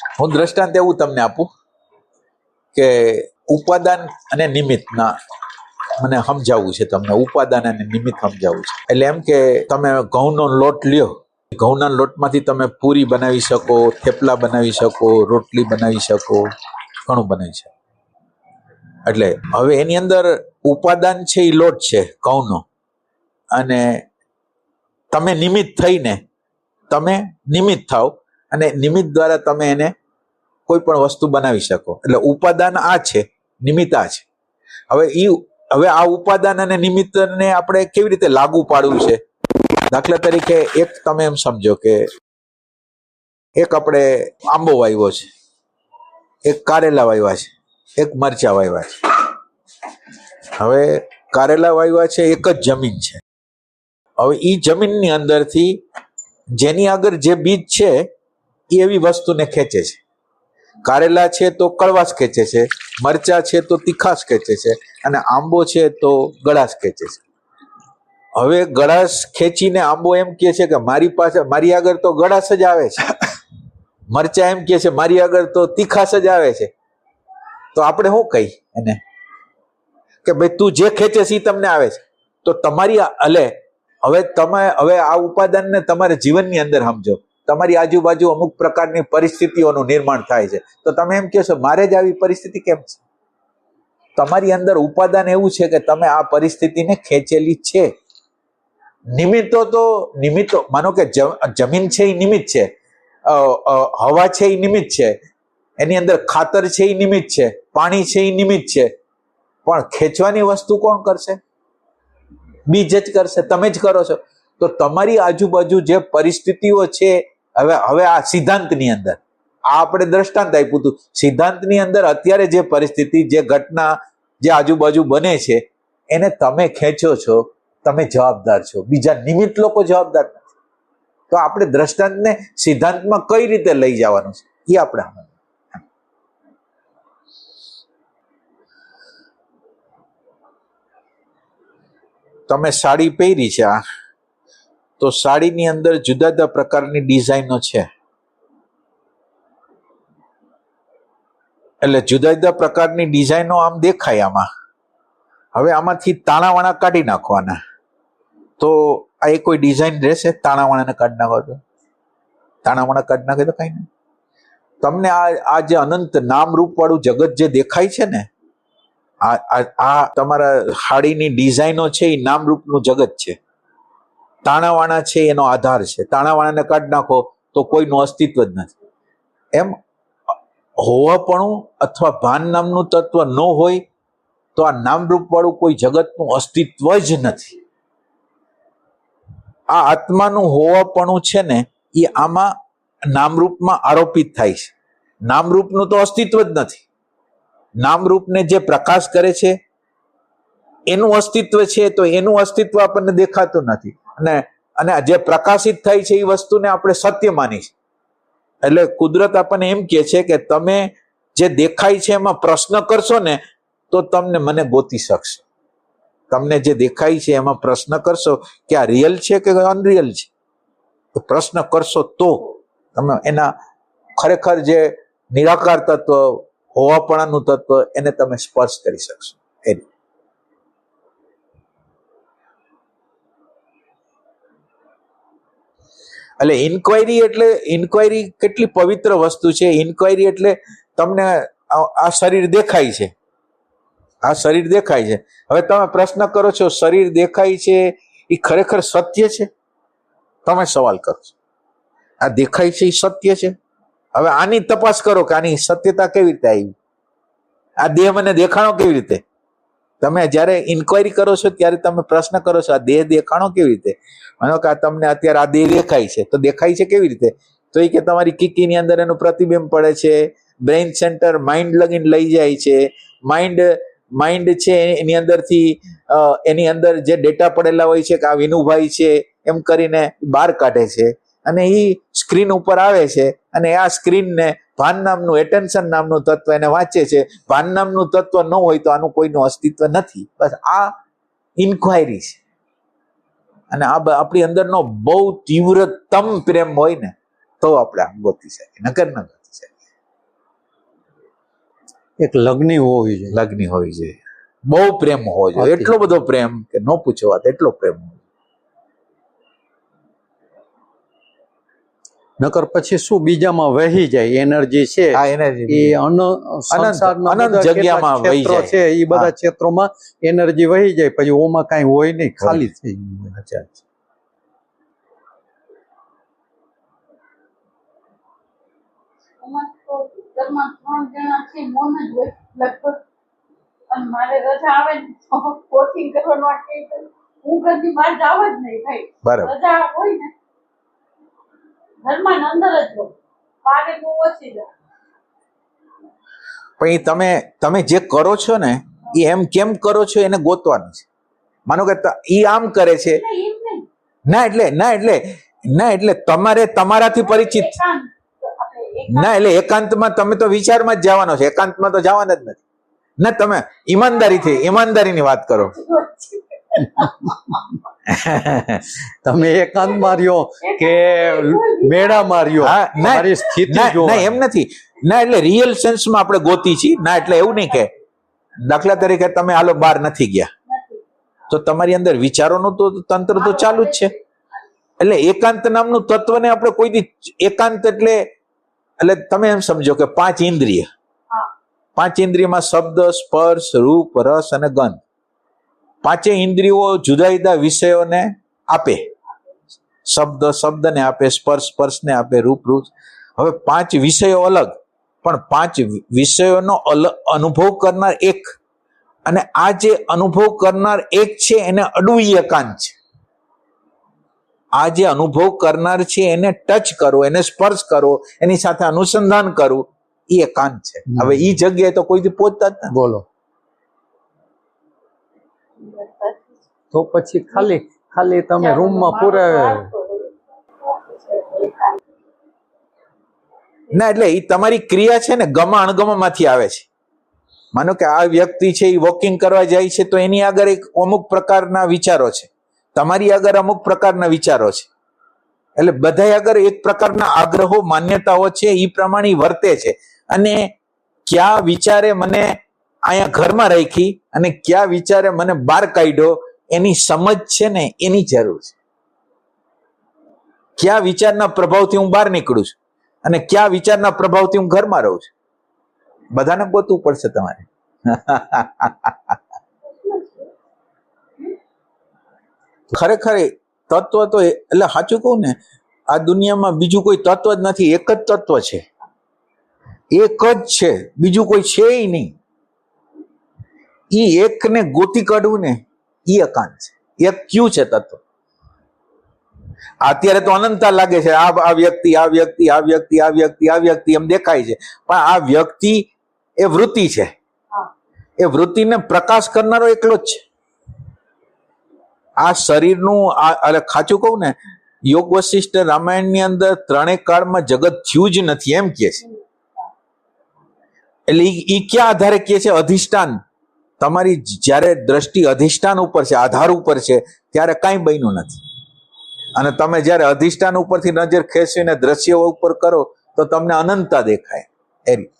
હું દ્રષ્ટાંત એવું તમને આપું કે ઉપાદાન અને નિમિત્તના મને સમજાવવું છે તમને, ઉપાદાન અને નિમિત્ત સમજાવવું છે. એટલે એમ કે તમે ઘઉંનો લોટ લ્યો, ઘઉંના લોટમાંથી તમે પૂરી બનાવી શકો, થેપલા બનાવી શકો, રોટલી બનાવી શકો, ઘણું બનાવી શકો. એટલે હવે એની અંદર ઉપાદાન છે એ લોટ છે, ઘઉંનો. અને તમે નિમિત્ત થઈને તમે નિમિત્ત થાવ અને નિમિત્ત દ્વારા તમે એને કોઈ પણ વસ્તુ બનાવી શકો. એટલે ઉપાદાન આ છે, નિમિત્ત આ છે. હવે એ હવે આ ઉપાદાન અને નિમિત્તને આપણે કેવી રીતે લાગુ પાડવું છે? દાખલા તરીકે એક તમે એમ સમજો કે એક આપણે આંબો વાવ્યો છે, એક કારેલા વાવ્યા છે, એક મરચા વાવ્યા છે. હવે કારેલા વાવ્યા છે, એક જ જમીન છે. હવે એ જમીનની અંદરથી જેની આગળ જે બીજ છે એવી વસ્તુને ખેંચે છે. કારેલા છે તો કડવાશ ખેંચે છે, મરચા છે તો તીખાશ ખેંચે છે અને આંબો છે તો ગળાશ ખેંચે છે. હવે ગળાશ ખેંચીને આંબો એમ કહે છે કે મારી પાસે, મારી આગળ તો ગળાશ જ આવે છે. મરચા એમ કહે છે મારી આગળ તો તીખાશ જ આવે છે. તો આપણે શું કહી એને? કે ભાઈ તું જે ખેંચે છે તમને આવે છે. તો તમારી અલે, હવે તમે, હવે આ ઉપાદાનને તમારે જીવનની અંદર સમજો. તમારી આજુબાજુ અમુક પ્રકારની પરિસ્થિતિઓનું નિર્માણ થાય છે. તો તમે એમ કહેશો મારે જ આવી પરિસ્થિતિ કેમ છે? તમારી અંદર ઉપાદાન એવું છે કે તમે આ પરિસ્થિતિને ખેંચેલી છે. નિમિત્તો તો, નિમિત્તો, માનો કે જમીન છે એ નિમિત્ત છે. હવા છે એ નિમિત્ત છે. એની અંદર ખાતર છે એ નિમિત્ત છે. પાણી છે એ નિમિત્ત છે. પણ ખેંચવાની વસ્તુ કોણ કરશે? બીજ જ કરશે. તમે જ કરો છો. તો તમારી આજુબાજુ જે પરિસ્થિતિઓ છે હવે હવે આ સિદ્ધાંતની અંદર, આ આપણે દ્રષ્ટાંત આપ્યું હતું. સિદ્ધાંતની અંદર અત્યારે જે પરિસ્થિતિ, જે ઘટના, જે આજુબાજુ બને છે, એને તમે ખેંચો છો, તમે જવાબદાર છો. બીજા નિમિત્ત લોકો જવાબદાર નથી. તો આપણે દ્રષ્ટાંતને સિદ્ધાંતમાં કઈ રીતે લઈ જવાનું છે? એ આપણે તમે સાડી પહેરી છે આ. તો સાડીની અંદર જુદા જુદા પ્રકારની ડિઝાઇનો છે. એટલે જુદા જુદા પ્રકારની ડિઝાઇનો આમ દેખાય આમાં. હવે આમાંથી તાણાવાણા કાઢી નાખવાના. તો આ એ કોઈ ડિઝાઇન રહેશે? તાણાવાણાને કાઢી નાખો તો. તાણાવાણા કાઢી નાખે તો કઈ નહીં. તમને આ આ જે અનંત નામરૂપવાળું વાળું જગત જે દેખાય છે ને આ- આ તમારા હાડીની ડિઝાઇનો છે, એ નામરૂપનું જગત છે. તાણાવાણા છે એનો આધાર છે. તાણાવાણાને કાઢ નાખો તો કોઈનું અસ્તિત્વ જ નથી. એમ હોવાપણું અથવા ભાન નામનું તત્વ ન હોય તો આ નામરૂપવાળું કોઈ જગતનું અસ્તિત્વ જ નથી. આ આત્માનું હોવાપણું છે ને, એ આમાં નામરૂપમાં આરોપિત થાય છે. નામરૂપનું તો અસ્તિત્વ જ નથી. નામરૂપને જે પ્રકાશ કરે છે, એનું અસ્તિત્વ છે તો એનું અસ્તિત્વ આપણને દેખાતું નથી. અને અને જે પ્રકાશિત થઈ છે એ વસ્તુને આપણે સત્ય માની એટલે કુદરત આપણને એમ કહે છે કે તમે જે દેખાય છે એમાં પ્રશ્ન કરશો ને, તો તમને મને ગોતી શકશે. તમને જે દેખાય છે એમાં પ્રશ્ન કરશો કે આ રિયલ છે કે અનરિયલ છે? તો પ્રશ્ન કરશો તો તમે એના ખરેખર જે નિરાકાર તત્વ, હોવાપણાનું તત્વ, એને તમે સ્પર્શ કરી શકશો. એ એટલે ઇન્ક્વાયરી એટલે ઇન્ક્વાયરી કેટલી પવિત્ર વસ્તુ છે? ઇન્ક્વાયરી એટલે તમને આ શરીર દેખાય છે. આ શરીર દેખાય છે. હવે તમે પ્રશ્ન કરો છો, શરીર દેખાય છે? એ ખરેખર સત્ય છે? તમે સવાલ કરો છો. આ દેખાય છે એ સત્ય છે? હવે આની તપાસ કરો કે આની સત્યતા કેવી રીતે આવી? આ દેહ મને દેખાણો કેવી રીતે? તમે જ્યારે ઇન્ક્વાયરી કરો છો, ત્યારે તમે પ્રશ્ન કરો છો, આ દેહ દેખાણો કેવી રીતે? માનો કે તમને અત્યારે આ દેહ દેખાય છે. તો દેખાય છે કેવી રીતે? તો એ કે તમારી કીકીની અંદર એનું પ્રતિબિંબ પડે છે બ્રેઇન સેન્ટર માઇન્ડ લગીન લઈ જાય છે. માઇન્ડ માઇન્ડ છે એની અંદરથી એની અંદર જે ડેટા પડેલા હોય છે કે આ વિનુભાઈ છે, એમ કરીને બહાર કાઢે છે. અને એ સ્ક્રીન ઉપર આવે છે અને આ સ્ક્રીનને ભાન નામનું એટેન્શન નામનું તત્વ એને વાંચે છે. ભાન નામનું તત્વ ન હોય તો આનું કોઈનું અસ્તિત્વ નથી. બસ આ ઇન્ક્વાયરી છે. અને આ આપણી અંદરનો બહુ તીવ્રતમ પ્રેમ હોય ને તો આપણે આમ ગોતી શકીએ. નકર ન ગોતી શકીએ. એક લગ્ની હોવી જોઈએ. લગ્ની હોવી જોઈએ. બહુ પ્રેમ હોવો જોઈએ. એટલો બધો પ્રેમ કે ન પૂછો વાત એટલો પ્રેમ હોવો જોઈએ. નકર પછી શું બીજામાં વહી જાય એનર્જી છે એ અનંત બધા જગ્યામાં વહી જાય. છે એ બધા ક્ષેત્રોમાં એનર્જી વહી જાય પછી ઓમાં કઈ હોય નહીં ખાલી થઈ જાય. અચ્છા, અચ્છા. અમારે તો ઘરમાં ત્રણ જણા છે મોન જ હોય લગભગ. અને મારે રજા આવે ને કોચિંગ કરવાનું આ કે તો હું ઘરની બહાર જાવ જ નહીં ભાઈ. બરાબર. રજા હોય ને ઘરમાં અંદર જ રહો. બારે બહુ ઓછી જાઉં પણ તમે તમે જે કરો છો ને એ એમ કેમ કરો છો એને ગોતવાનું છે. માનો કે એ ઈ આમ કરે છે. ના એટલે ના એટલે ના એટલે તમારે તમારાથી પરિચિત. ના એટલે એકાંતમાં તમે તો વિચારમાં જ જવાનો છે. એકાંતમાં તો જવાના જ નથી. ના તમે ઈમાનદારીથી ઈમાનદારીની વાત કરો. તમે એકાંત માર્યો કે મેળા માર્યો? હા, ના, તમારી સ્થિતિ ના ના એમ નથી. ના એટલે રિયલ સેન્સમાં આપણે ગોતી છીએ. ના એટલે એવું નહીં કે દાખલા તરીકે તમે હાલો બહાર નથી ગયા. તો તમારી અંદર વિચારોનું તો તંત્ર તો ચાલુ જ છે. એટલે એકાંત નામનું તત્વને આપણે કોઈ દી એકાંત એટલે એટલે તમે એમ સમજો કે પાંચ ઇન્દ્રિય. પાંચ ઇન્દ્રિયમાં શબ્દ સ્પર્શ રૂપ રસ અને ગંધ. પાંચે ઇન્દ્રિયો જુદા જુદા વિષયોને આપે. શબ્દ શબ્દને આપે સ્પર્શ સ્પર્શને આપે રૂપ રૂપ. હવે પાંચ વિષયો અલગ પણ પાંચ વિષયોનો અનુભવ કરનાર એક. અને આ જે અનુભવ કરનાર એક છે એને અડવું ઈ એકાંત છે. આ જે અનુભવ કરનાર છે એને ટચ કરો એને સ્પર્શ કરો એની સાથે અનુસંધાન કરવું એ એકાંત છે. હવે એ જગ્યાએ તો કોઈ દી પહોંચતા જ નથી બોલો. તો પછી ખાલી ખાલી તમે રૂમમાં પૂરા ના એટલે એ તમારી ક્રિયા છે ને ગમા અણગમામાંથી આવે છે. માનો કે આ વ્યક્તિ છે એ વોકિંગ કરવા જાય છે તો એની આગળ એક અમુક પ્રકારના વિચારો છે. તમારી આગળ અમુક પ્રકારના વિચારો છે. એટલે બધા આગળ એક પ્રકારના આગ્રહો માન્યતાઓ છે એ પ્રમાણે વર્તે છે. અને કયા વિચારે મને અહીંયા ઘરમાં રાખી અને કયા વિચારે મને બહાર કાઢ્યો એની સમજ છે ને, એની જરૂર છે. કયા વિચારના પ્રભાવથી હું બહાર નીકળું છું અને કયા વિચારના પ્રભાવથી હું ઘરમાં રહું છું? બધાને ગોતવું પડશે તમારે. ખરેખર તત્વ તો એટલે સાચું કહું ને, આ દુનિયામાં બીજું કોઈ તત્વ જ નથી, એક જ તત્વ છે. એક જ છે, બીજું કોઈ છે નહીં. એ એકને ગોતી કાઢવું ને ઈ એકાંત છે. એક ક્યુ છે તત્વ. અત્યારે તો અનંતતા લાગે છે. આ આ વ્યક્તિ આ વ્યક્તિ આ વ્યક્તિ આ વ્યક્તિ આ વ્યક્તિ એમ દેખાય છે. પણ આ વ્યક્તિ એ વૃત્તિ છે. એ વૃત્તિને પ્રકાશ કરનારો એકલો જ છે. આ શરીરનું આ ખાચું કહું ને યોગ વશિષ્ઠ રામાયણની અંદર ત્રણેય કાળમાં જગત થયું જ નથી એમ કે છે. એટલે એ ઈ ક્યાં આધારે કે છે? અધિષ્ઠાન. તમારી જ્યારે દ્રષ્ટિ અધિષ્ઠાન ઉપર છે, આધાર ઉપર છે, ત્યારે કાંઈ બન્યું નથી. અને તમે જ્યારે અધિષ્ઠાન ઉપરથી નજર ખેંચીને દ્રશ્યો ઉપર કરો, તો તમને અનંતતા દેખાય. એ રીતે